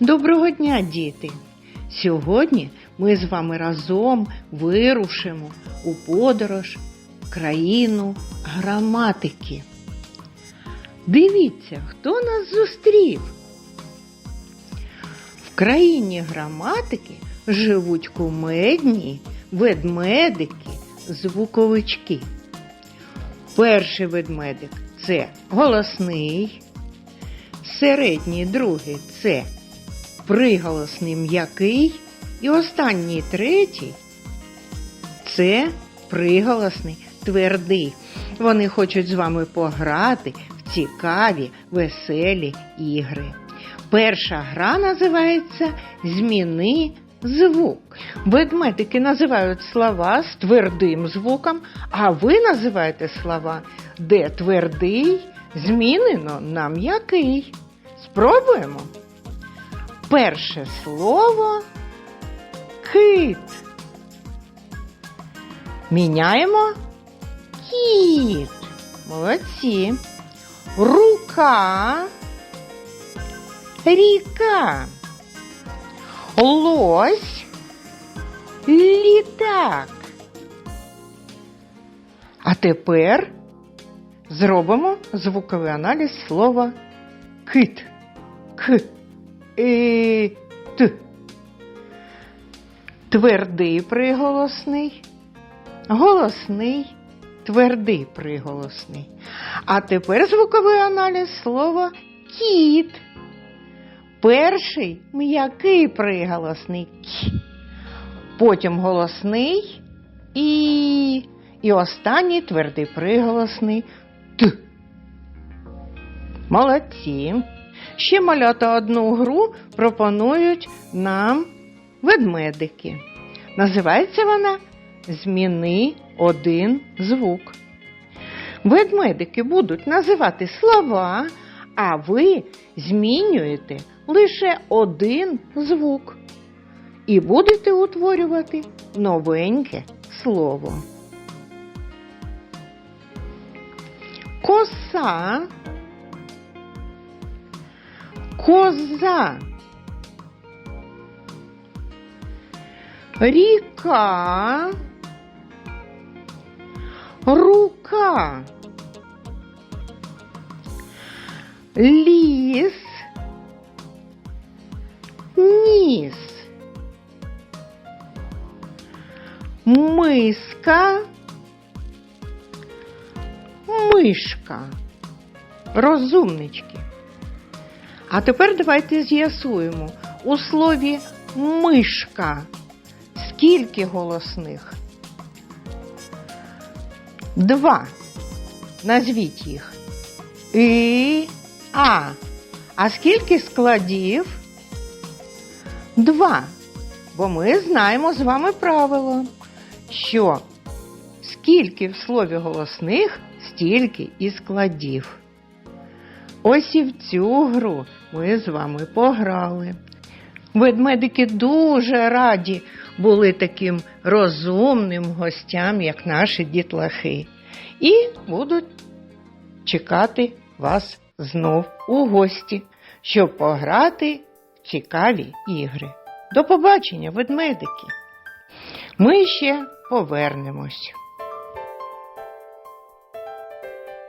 Доброго дня, діти! Сьогодні ми з вами разом вирушимо у подорож в країну граматики. Дивіться, хто нас зустрів. В країні граматики живуть кумедні ведмедики, звуковички. Перший ведмедик це голосний, середній другий це приголосний м'який, і останній третій це приголосний твердий. Вони хочуть з вами пограти в цікаві, веселі ігри. Перша гра називається Зміни звук. Ведмедики називають слова з твердим звуком, а ви називаєте слова, де твердий змінено на м'який. Спробуємо. Перше слово кит. Міняємо кіт. Молодці. Рука. Ріка. Лось. Літак. А тепер зробимо звуковий аналіз слова кит. К. Т. Твердий приголосний, голосний, твердий приголосний. А тепер звуковий аналіз слова кіт. Перший м'який приголосний к. Потім голосний і. І останній твердий приголосний т. Молодці. Ще малята одну гру пропонують нам ведмедики. Називається вона Зміни один звук. Ведмедики будуть називати слова, а ви змінюєте лише один звук. І будете утворювати новеньке слово. Коса коза. Ріка. Рука. Ліс. Ніс. Миска. Мишка. Розумнички. А тепер давайте з'ясуємо. У слові мишка скільки голосних? Два. Назвіть їх. І А. А скільки складів? Два. Бо ми знаємо з вами правило, що скільки в слові голосних, стільки і складів. Ось і в цю гру ми з вами пограли. Ведмедики дуже раді були таким розумним гостям, як наші дітлахи, і будуть чекати вас знов у гості, щоб пограти в цікаві ігри. До побачення, ведмедики! Ми ще повернемось.